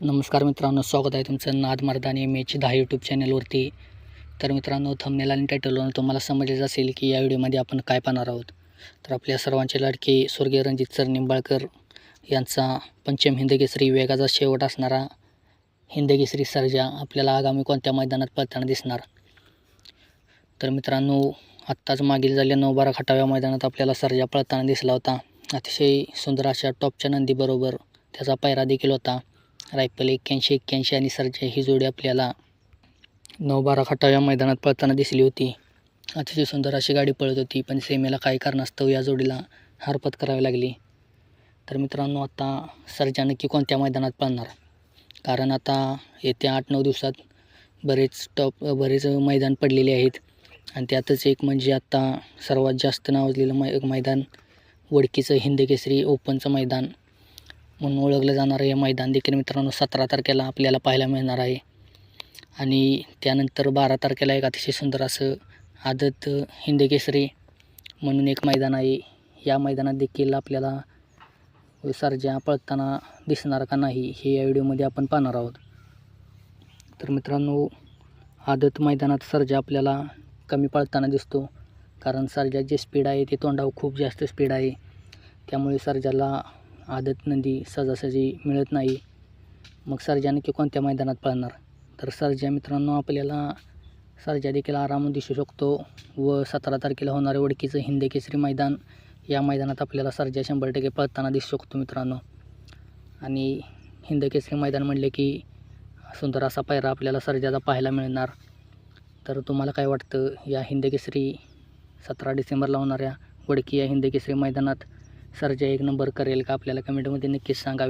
नमस्कार मित्रांनो स्वागत आहे तुमचं नाद मर्दानी एच दहा यूट्यूब चॅनलवरती तर मित्रांनो थंबनेल आणि टायटलवरून तुम्हाला समजलेच असेल की या व्हिडिओमध्ये आपण काय पाहणार आहोत. तर आपल्या सर्वांचे लाडके स्वर्गीय रणजित सर निंबाळकर यांचा पंचम हिंदकेसरी वेगाचा शेवट असणारा हिंदकेसरी सर्जा आपल्याला आगामी कोणत्या मैदानात पळताना दिसणार? तर मित्रांनो आत्ताच मागील झाल्या नऊ बारा खटाव्या मैदानात आपल्याला सर्जा पळताना दिसला होता. अतिशय सुंदर अशा टॉपच्या नंदीबरोबर त्याचा पायरा देखील होता. रायफल एक्क्याऐंशी एक्क्याऐंशी आणि सरच्या ही जोडी आपल्याला नऊ बारा खटाव्या मैदानात पळताना दिसली होती. अतिशय सुंदर अशी गाडी पळत होती पण सेमेला काही कारणास्तव या जोडीला हरपत करावी लागली. तर मित्रांनो आता सर्जा नक्की कोणत्या मैदानात पळणार? कारण आता येत्या आठ नऊ दिवसात बरेच टॉप बरेच मैदान पडलेले आहेत. आणि त्यातच एक म्हणजे आत्ता सर्वात जास्त नावाजलेलं मै मैदान वडकीचं हिंदकेसरी ओपनचं मैदान. म्हणून ओळखलं जाणारं हे मैदान देखील मित्रांनो सतरा तारखेला आपल्याला पाहायला मिळणार आहे. आणि त्यानंतर बारा तारखेला एक अतिशय सुंदर असं आदत हिंदकेसरी म्हणून एक मैदान आहे. या मैदानात देखील आपल्याला सर्जा पळताना दिसणार का नाही हे या व्हिडिओमध्ये आपण पाहणार आहोत. तर मित्रांनो आदत मैदानात सर्जा आपल्याला कमी पळताना दिसतो. कारण सर्जा जे स्पीड आहे ते तोंडावर खूप जास्त स्पीड आहे. त्यामुळे सर्जाला आदत नंदी सहजासहजी मिळत नाही. मग सर्जा नक्की कोणत्या मैदानात पळणार? तर सर्जा मित्रांनो आपल्याला सर्जा देखील आराम दिसू शकतो व सतरा तारखेला होणारे ओळखीचं हिंद केसरी मैदान या मैदानात आपल्याला सर्जा शंभर टक्के पळताना दिसू शकतो मित्रांनो. आणि हिंद केसरी मैदान म्हणले की सुंदर असा पायरा आपल्याला सर्जाचा पाहायला मिळणार. तर तुम्हाला काय वाटतं? या हिंद केसरी सतरा डिसेंबरला होणाऱ्या वडकी या हिंद केसरी मैदानात सर्जा एक नंबर करेल का? आपल्याला कमेंटमध्ये नक्कीच सांगावे.